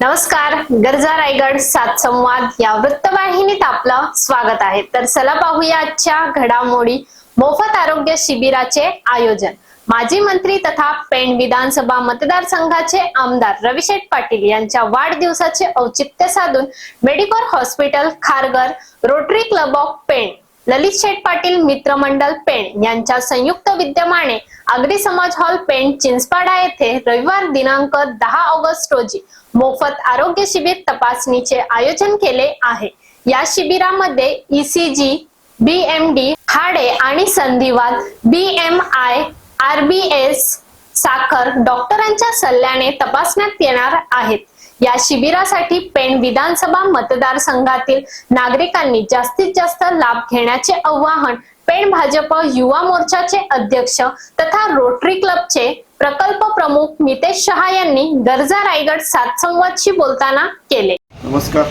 नमस्कार गरजा रायगड सात संवाद या वृत्तवाहिनीत आपलं स्वागत आहे. तर चला पाहूया आजच्या घडामोडी मोफत आरोग्य शिबिराचे आयोजन. माजी मंत्री तथा पेण विधानसभा मतदारसंघाचे आमदार रविशेठ पाटील यांच्या वाढदिवसाचे औचित्य साधून Medicover hospital Kharghar Rotary club of Pen Lalit Sheth Patil मित्रमंडल Pen यांच्या संयुक्त विद्यमाने आगरी समाज हॉल पेण चिंचपाडा येथे रविवार दिनांक दहा ऑगस्ट रोजी मोफत आरोग्य शिबिर तपासणीचे आयोजन केले आहे. या शिबिरामध्ये ईसीजी बी एम डी हाडे आणि संधिवात बी एस साखर डॉक्टरांच्या सल्ल्याने तपासण्यात येणार आहेत. या शिबिरासाठी पेण विधानसभा मतदारसंघातील नागरिकांनी जास्तीत जास्त लाभ घेण्याचे आवाहन पेण भाजप युवा मोर्चाचे अध्यक्ष तथा रोटरी क्लबचे प्रकल्प प्रमुख मितेश शहा यांनी गरजा रायगड सात संवादशी बोलताना केले. नमस्कार.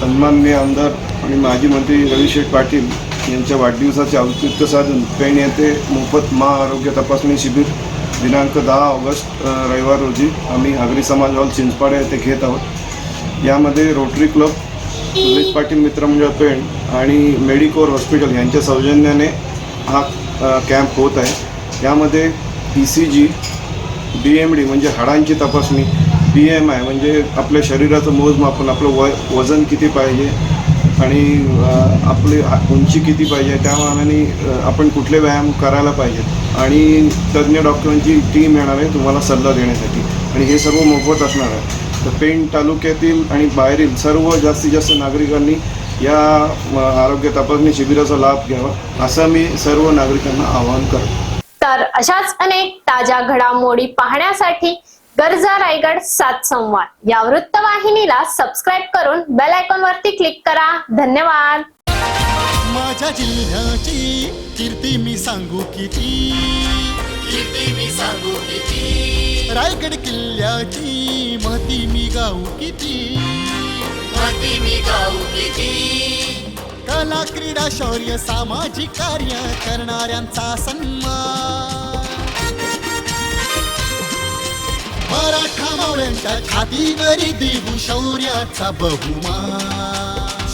सन्माननीय आमदार आणि माजी मंत्री रविशेठ पाटील यांच्या वाढदिवसाचे औचित्य साधून पेण येथे मोफत महाआरोग्य तपासणी शिबिर दिनांक दहा ऑगस्ट रविवार रोजी आम्ही आगरी समाज हॉल चिंचपाडे येथे घेत आहोत. यामध्ये रोटरी क्लब ललित पाटील मित्रमंडळ म्हणजे पेण आणि मेडिकोर हॉस्पिटल यांच्या सौजन्याने हा कॅम्प होत आहे. यामध्ये E C G B M D म्हणजे हाडांची तपासणी बी एम आय म्हणजे आपल्या शरीराचं मोजमापन आपलं वय वजन किती पाहिजे आणि आपली उंची किती पाहिजे त्या मानाने आपण कुठले व्यायाम करायला पाहिजेत आणि तज्ज्ञ डॉक्टरांची टीम येणार आहे तुम्हाला सल्ला देण्यासाठी. आणि हे सर्व मोफत असणार आहे. तर पेण तालुक्यातील आणि बाहेरील सर्व जास्तीत जास्त नागरिकांनी या आरोग्य तपासणी शिबिराचा लाभ घ्यावा असं मी सर्व नागरिकांना आवाहन करतो. तर अशाच अनेक ताज्या घडामोडी पाहण्यासाठी गरजा रायगड सात संवाद. या वृत्तवाहिनीला सबस्क्राईब करून बेल आयकॉन वरती क्लिक करा. धन्यवाद. माझ्या जिल्ह्याची कीर्ती मी सांगू किती? कीर्ती मी सांगू किती? रायगड किल्ल्याची महती मी गाऊ किती? महती मी गाऊ किती? कला क्रीडा शौर्य सामाजिक कार्य करणाऱ्यांचा सन्मान शौर्यांच्या छातीवरी देऊ शौर्याचा बहुमान.